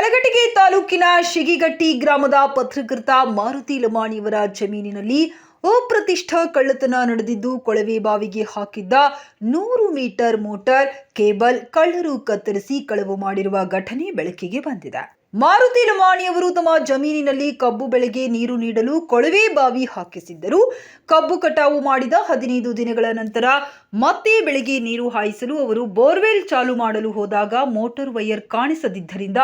ಕಲಘಟಗಿ ತಾಲೂಕಿನ ಶಿಗಿಗಟ್ಟಿ ಗ್ರಾಮದ ಪತ್ರಕರ್ತ ಮಾರುತಿ ಲಮಾಣಿಯವರ ಜಮೀನಿನಲ್ಲಿ ಅಪ್ರತಿಷ್ಠ ಕಳ್ಳತನ ನಡೆದಿದ್ದು ಕೊಳವೆ ಬಾವಿಗೆ ಹಾಕಿದ್ದ ನೂರು ಮೀಟರ್ ಮೋಟಾರ್ ಕೇಬಲ್ ಕಳ್ಳರು ಕತ್ತರಿಸಿ ಕಳವು ಮಾಡಿರುವ ಘಟನೆ ಬೆಳಕಿಗೆ ಬಂದಿದೆ. ಮಾರುತಿ ಲಮಾಣಿಯವರು ತಮ್ಮ ಜಮೀನಿನಲ್ಲಿ ಕಬ್ಬು ಬೆಳೆಗೆ ನೀರು ನೀಡಲು ಕೊಳವೆ ಬಾವಿ ಹಾಕಿಸಿದ್ದರು. ಕಬ್ಬು ಕಟಾವು ಮಾಡಿದ ಹದಿನೈದು ದಿನಗಳ ನಂತರ ಮತ್ತೆ ಬೆಳೆಗೆ ನೀರು ಹಾಯಿಸಲು ಅವರು ಬೋರ್ವೆಲ್ ಚಾಲು ಮಾಡಲು ಹೋದಾಗ ಮೋಟಾರ್ ವೈರ್ ಕಾಣಿಸದಿದ್ದರಿಂದ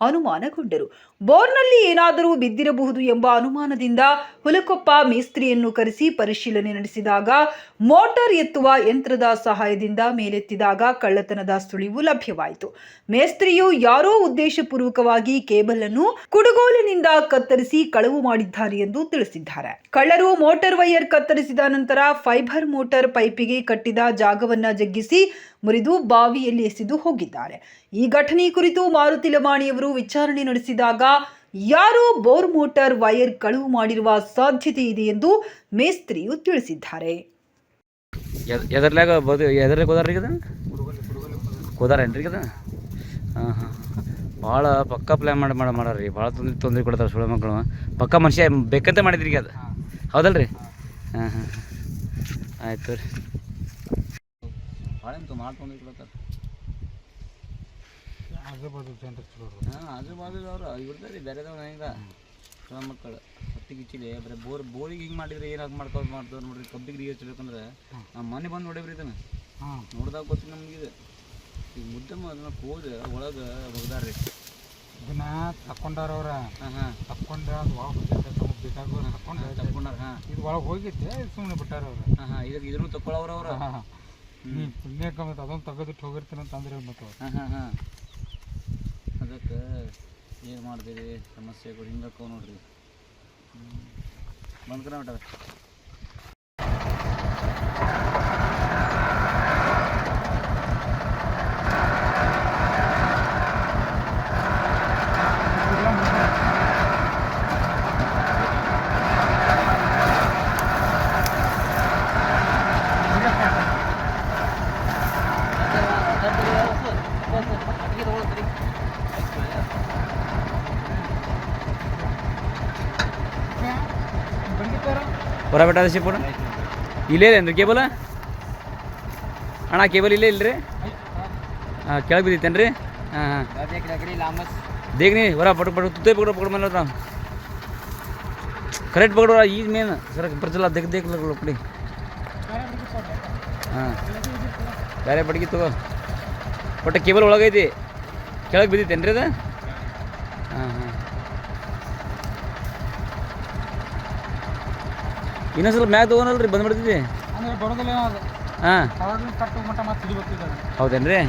ಅನುಮಾನಗೊಂಡರು. ಬೋರ್ನಲ್ಲಿ ಏನಾದರೂ ಬಿದ್ದಿರಬಹುದು ಎಂಬ ಅನುಮಾನದಿಂದ ಹುಲಕೊಪ್ಪ ಮೇಸ್ತ್ರಿಯನ್ನು ಕರೆಸಿ ಪರಿಶೀಲನೆ ನಡೆಸಿದಾಗ ಮೋಟಾರ್ ಎತ್ತುವ ಯಂತ್ರದ ಸಹಾಯದಿಂದ ಮೇಲೆತ್ತಿದಾಗ ಕಳ್ಳತನದ ಸುಳಿವು ಲಭ್ಯವಾಯಿತು. ಮೇಸ್ತ್ರಿಯು ಯಾರೋ ಉದ್ದೇಶಪೂರ್ವಕವಾಗಿ ಕೇಬಲ್ ಅನ್ನು ಕುಡುಗೋಲಿನಿಂದ ಕತ್ತರಿಸಿ ಕಳವು ಮಾಡಿದ್ದಾರೆ ಎಂದು ತಿಳಿಸಿದ್ದಾರೆ. ಕಳ್ಳರು ಮೋಟಾರ್ ವೈರ್ ಕತ್ತರಿಸಿದ ನಂತರ ಫೈಬರ್ ಮೋಟಾರ್ ಪೈಪಿಗೆ ಕಟ್ಟಿದ ಜಾಗವನ್ನ ಜಗ್ಗಿಸಿ ಮುರಿದು ಬಾವಿಯಲ್ಲಿ ಎಸೆದು ಹೋಗಿದ್ದಾರೆ. ಈ ಘಟನೆ ಕುರಿತು ಮಾರುತಿ ಲಮಾಣಿಯವರು ವಿಚಾರಣೆ ನಡೆಸಿದಾಗ, ಯಾರೋ ಬೋರ್ ಮೋಟಾರ್ ವೈರ್ ಕಳವು ಮಾಡಿರುವ ಸಾಧ್ಯತೆ ಇದೆ ಎಂದು ಮೇಸ್ತ್ರಿಯು ತಿಳಿಸಿದ್ದಾರೆ. ಎದ್ ಎದರ್ಲಾಗ ಹೋದಾರೇನ್ರಿ ಹಾಂ ಹಾಂ. ಭಾಳ ಪಕ್ಕ ಪ್ಲ್ಯಾನ್ ಮಾಡಿ ಮಾಡಿ ಮಾಡಾರ್ರಿ. ಭಾಳ ತೊಂದರೆ ತೊಂದರೆ ಕೊಡ್ತಾರೆ ಸುಳ್ಳು ಮಕ್ಕಳು. ಪಕ್ಕ ಮನುಷ್ಯ ಬೇಕಂತ ಮಾಡಿದ್ರಿ ಈಗ ಅದು. ಹೌದಲ್ರಿ? ಹಾಂ ಹಾಂ ಆಯ್ತು ರೀ ಭಾಳ ಎಂತ ಮಾಡಿ ತೊಂದರೆ ಕೊಡ್ತಾರೆ. ಆಜು ಬಾಜು ಚಲೋ ಹಾಂ ಆಜು ಬಾಜು ಅವ್ರು ಬೇರೆದವ್ರು ಈಗ ಸುಳ್ಳು ಮಕ್ಕಳು. ಹತ್ತಿ ಗಿಚ್ಚಿಲಿ ಬರೀ ಬೋರ್ ಬೋರಿಗೆ ಹಿಂಗೆ ಮಾಡಿದ್ರೆ ಏನಾಗಿ ಮಾಡ್ಕೊಂಡು ಮಾಡ್ತಾರೆ ನೋಡ್ರಿ. ಕಬ್ಬಿಗೆ ನೀರು ಹಚ್ಚಬೇಕಂದ್ರೆ ನಾವು ಮನೆ ಬಂದು ನೋಡೇವ್ರಿ ಇದನ್ನು. ಹಾಂ. ನೋಡ್ದಾಗ ನಮಗಿದೆ ನಮ್ಗೆ ಇದು. ಈಗ ಮುದ್ದೆ ಅದನ್ನ ಹೋದ ಒಳಗೆ ಒಗ್ದಾರ್ರಿ ಇದನ್ನ ತಕೊಂಡಾರ ಅವ್ರ. ಹಾಂ ಹಾಂ. ತಕೊಂಡ ಅದು ಒಳಗೆ ತಮಗೆ ಬೇಕಾಗೋ ತಕೊಂಡು ತಕೊಂಡಾರ ಹಾಂ ಇದು ಒಳಗೆ ಹೋಗಿದ್ದೆ ಸುಮ್ಮನೆ ಬಿಟ್ಟಾರ ಅವ್ರು? ಹಾಂ ಹಾಂ. ಇದಕ್ಕೆ ಇದನ್ನು ತಕ್ಕೊಳ್ಳೋರು ಅವ್ರು? ಹಾಂ ನೀ ಪುಣ್ಯಕ್ಕೆ ಕಮ್ಮಿ ಅದೊಂದು ತೆಗೆದಿಟ್ಟು ಹೋಗಿರ್ತೀನಿ ಅಂತ ಅಂದ್ರೆ ಮತ್ತೆ. ಹಾಂ ಹಾಂ ಹಾಂ. ಅದಕ್ಕೆ ಏನು ಮಾಡ್ತೀರಿ ಸಮಸ್ಯೆಗಳು ಹಿಂಗಕ್ಕವ ನೋಡ್ರಿ. ಬಂದ್ಕರ ಮಟ ಹೊರ ಬೆಟ್ಟ ಇಲ್ಲೇ ಇಲ್ಲೇ ಏನ್ರಿ ಕೇಬಲ್ ಅಣ್ಣ ಕೇಬಲ್ ಇಲ್ಲೇ ಇಲ್ರಿ? ಹಾಂ ಕೆಳಗೆ ಬಿದ್ದಿತ್ತೇನ್ರಿ ಹಾಂ ಹಾಂ. ದೇಗ್ನಿ, ಹೊರ ಪಟ್ ಪಟ್ ತುತ್ತೇ ಪಕಡ ಪಕಡ ಮೇಲೆ ಕರೆಕ್ಟ್ ಪಕಡ ಈಗ ಮೇನ್ ಸರ ಬರ್ತಿಲ್ಲ ದೇಕ್ ದೇಕ್ ಕೊಡಿ ಹಾಂ. ಬೇರೆ ಬಡ್ಗಿ ತಗೋ. ಒಟ್ಟು ಕೇಬಲ್ ಒಳಗೈತಿ. ಕೆಳಗೆ ಬಿದ್ದಿತ್ತೇನ್ರಿ ಅದು? ಹಾಂ ಹಾಂ. ಇನ್ನೊಂದ್ಸಲ ಮ್ಯಾಗ ತಗೋನಲ್ರಿ ಬಂದ್ಬಿಡ್ತಿದ್ವಿ. ಅಂದ್ರೆ ಬರೋದಿಲ್ಲ ಅದು ಹಾಂ. ಕಟ್ಟು ಮಟ್ಟ ಮತ್ತೆ ಹೌದೇನ್ರಿ?